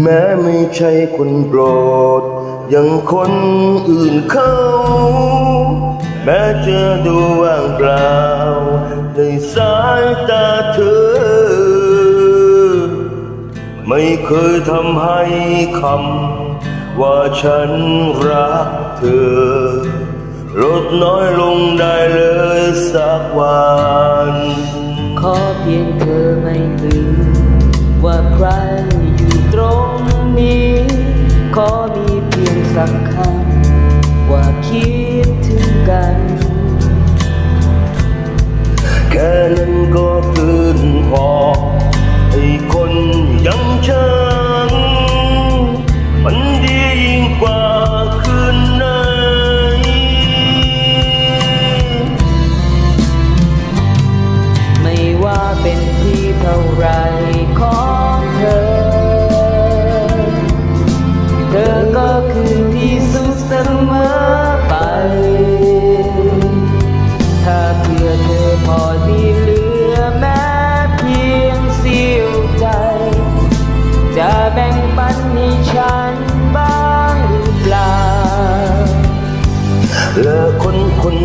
แม้ไม่ใช่คนโปรด อย่างคนอื่นเขา แม้จะดูว่างเปล่า ในสายตาเธอ ไม่เคยทำให้คำว่าฉันรักเธอ ลดน้อยลงได้เลยสักวัน ขอเพียงเธอไม่ลืมว่าใคร สักคำว่าคิดถึงกันแค่นั้นก็เกินพอให้คนยังฉันมันดียิ่งกว่าคืนไหนไม่ว่าเป็นที่เท่าไร ที่สุดเสมอไป ถ้าเพื่อเธอพอที่เหลือแม้เพียงเสี้ยวใจ จะแบ่งปันให้ฉันบ้างหรือเปล่าเละคนคน